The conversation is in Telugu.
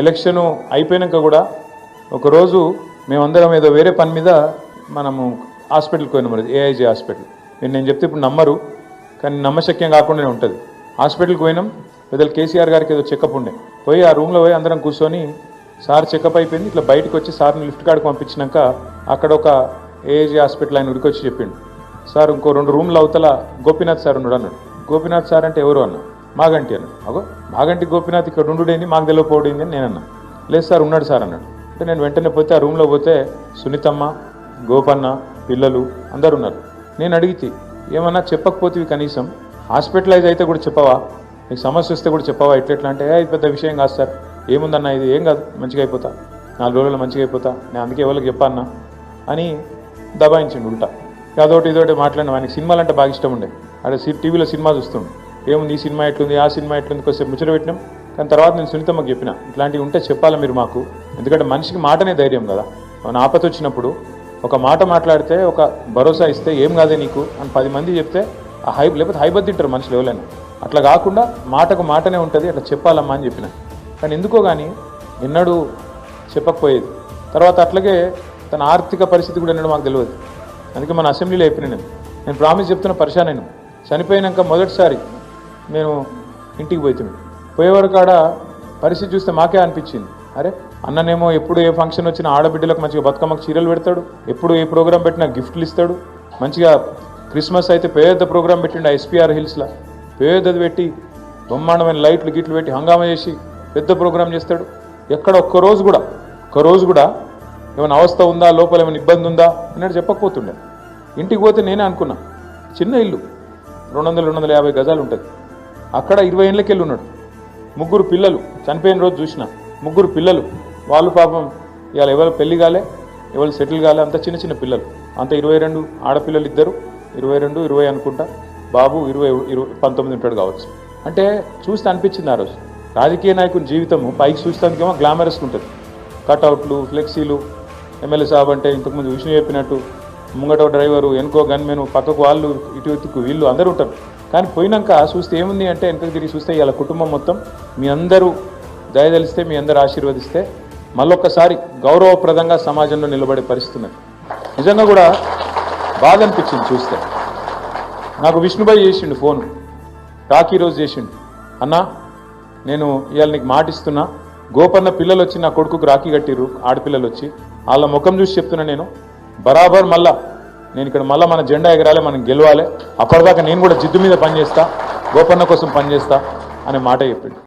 ఎలక్షను అయిపోయాక కూడా ఒకరోజు మేమందరం ఏదో వేరే పని మీద మనము హాస్పిటల్కి పోయినాం మరి ఏఐజీ హాస్పిటల్. మీరు నేను చెప్తే ఇప్పుడు నమ్మరు కానీ నమ్మశక్యం కాకుండానే ఉంటుంది. హాస్పిటల్కి పోయినాం పెద్దలు కేసీఆర్ గారికి ఏదో చెకప్ ఉండే. పోయి ఆ రూమ్లో పోయి అందరం కూర్చొని సార్ చెకప్ అయిపోయింది ఇట్లా బయటకు వచ్చి సార్ని లిఫ్ట్ కాడికి పంపించినాక అక్కడ ఒక ఏఐజీ హాస్పిటల్ ఆయన ఉడికొచ్చి వచ్చి చెప్పిండు. సార్ ఇంకో రెండు రూమ్లు అవతల గోపీనాథ్ సార్ ఉన్నాడు అన్నాడు. గోపీనాథ్ సార్ అంటే ఎవరు అన్న మాగంటి అన్నాడు అగో మాగంటి గోపినాథ్ ఇక్కడ ఉండుడేంది? మాకు తెలియకపోవడింది అని నేను అన్నా లేదు సార్ ఉన్నాడు సార్ అన్నాడు. అంటే నేను వెంటనే పోతే ఆ రూమ్లో పోతే సునీతమ్మ గోపన్న పిల్లలు అందరు ఉన్నారు. నేను అడిగితే ఏమన్నా చెప్పకపోతే కనీసం హాస్పిటలైజ్ అయితే కూడా చెప్పవా? నీకు సమస్య వస్తే కూడా చెప్పవా? ఎట్లెట్లా అంటే ఇది పెద్ద విషయం కాదు సార్. ఏముందన్నా ఇది? ఏం కాదు. మంచిగా అయిపోతా. నాలుగు రోజుల్లో మంచిగా అయిపోతా. నేను అందుకే ఎవరికి చెప్పన్నా? అని దబాయించిండు ఉల్టా. అదొకటి ఇదొకటి మాట్లాడిన. ఆయనకి సినిమాలు అంటే బాగా ఇష్టం ఉండే. అక్కడ టీవీలో సినిమా చూస్తుండే. ఏముంది ఈ సినిమా ఎట్లుంది ఆ సినిమా ఎట్లుంది కొంచెం ముచ్చట పెట్టినాం. కానీ తర్వాత నేను సునీతమ్మకి చెప్పిన ఇట్లాంటివి ఉంటే చెప్పాలా మీరు మాకు? ఎందుకంటే మనిషికి మాటనే ధైర్యం కదా. మన ఆపత వచ్చినప్పుడు ఒక మాట మాట్లాడితే ఒక భరోసా ఇస్తే ఏం కాదే నీకు అని పది మంది చెప్తే ఆ హై లేకపోతే హైబత్ తింటారు మనుషులు ఎవరైనా. అట్లా కాకుండా మాటకు మాటనే ఉంటుంది అట్లా చెప్పాలమ్మా అని చెప్పిన. కానీ ఎందుకో కానీ ఎన్నడూ చెప్పకపోయేది. తర్వాత అట్లాగే తన ఆర్థిక పరిస్థితి కూడా ఎన్నడూ మాకు తెలియదు అందుకే మన అసెంబ్లీలో అయిపోయినా నేను. నేను ప్రామిస్ చెప్తున్న పరిశాన్ చనిపోయినాక మొదటిసారి నేను ఇంటికి పోతుంది పోయేవాడు కాడ పరిస్థితి చూస్తే మాకే అనిపించింది. అరే అన్ననేమో ఎప్పుడు ఏ ఫంక్షన్ వచ్చినా ఆడబిడ్డలకు మంచిగా బతుకమ్మకు చీరలు పెడతాడు ఎప్పుడు ఏ ప్రోగ్రాం పెట్టినా గిఫ్ట్లు ఇస్తాడు. మంచిగా క్రిస్మస్ అయితే పేద ప్రోగ్రాం పెట్టిండు ఎస్పీఆర్ హిల్స్లో పేదది పెట్టి బ్రహ్మాండమైన లైట్లు గిట్లు పెట్టి హంగామా చేసి పెద్ద ప్రోగ్రాం చేస్తాడు. ఎక్కడ ఒక్క రోజు కూడా ఒక్క రోజు కూడా ఏమైనా అవస్థ ఉందా లోపల ఏమైనా ఇబ్బంది ఉందా అన్నట్టు చెప్పకపోతుండే. ఇంటికి పోతే నేనే అనుకున్నా చిన్న ఇల్లు రెండు వందల రెండు వందల యాభై గజాలు ఉంటుంది. అక్కడ ఇరవై ఏళ్ళకి వెళ్ళి ఉన్నాడు ముగ్గురు పిల్లలు చనిపోయిన రోజు చూసిన ముగ్గురు పిల్లలు. వాళ్ళు పాపం ఇవాళ ఎవరు పెళ్ళి కాలే ఎవరు సెటిల్ కాలే అంత చిన్న చిన్న పిల్లలు. అంత ఇరవై రెండు ఆడపిల్లలు ఇద్దరు ఇరవై రెండు ఇరవై అనుకుంటా. బాబు ఇరవై ఇరవై పంతొమ్మిది ఉంటాడు కావచ్చు. అంటే చూస్తే అనిపించింది ఆ రోజు. రాజకీయ నాయకుని జీవితము పైకి చూస్తానికేమో గ్లామరస్ ఉంటుంది. కట్అవుట్లు ఫ్లెక్సీలు ఎమ్మెల్యే సాబ్ అంటే ఇంతకుముందు విష్ణు చెప్పినట్టు ముంగట డ్రైవరు వెనుకో గన్మెను పక్కకు వాళ్ళు ఇటు ఇటుకు వీళ్ళు అందరూ ఉంటారు. కానీ పోయినాక చూస్తే ఏముంది అంటే వెనకకు తిరిగి చూస్తే ఇలా కుటుంబం మొత్తం మీ అందరూ దయదలిస్తే మీ అందరూ ఆశీర్వదిస్తే మళ్ళొక్కసారి గౌరవప్రదంగా సమాజంలో నిలబడే పరిస్థితి ఉన్నది. నిజంగా కూడా బాధ అనిపించింది చూస్తే. నాకు విష్ణుబాయ్ చేసిండు ఫోన్. రాఖీ రోజు చేసిండు. అన్నా నేను ఇవాళ నీకు మాటిస్తున్నా. గోపన్న పిల్లలు వచ్చి నా కొడుకుకు రాఖీ కట్టిర్రు ఆడపిల్లలు వచ్చి. వాళ్ళ ముఖం చూసి చెప్తున్నా నేను. బరాబర్ మళ్ళా నేను ఇక్కడ మళ్ళీ మన జెండా ఎగరాలి మనం గెలవాలి. అప్పటిదాకా నేను కూడా జిద్దు మీద పనిచేస్తా గోపన్న కోసం పనిచేస్తా అనే మాట చెప్పిండు.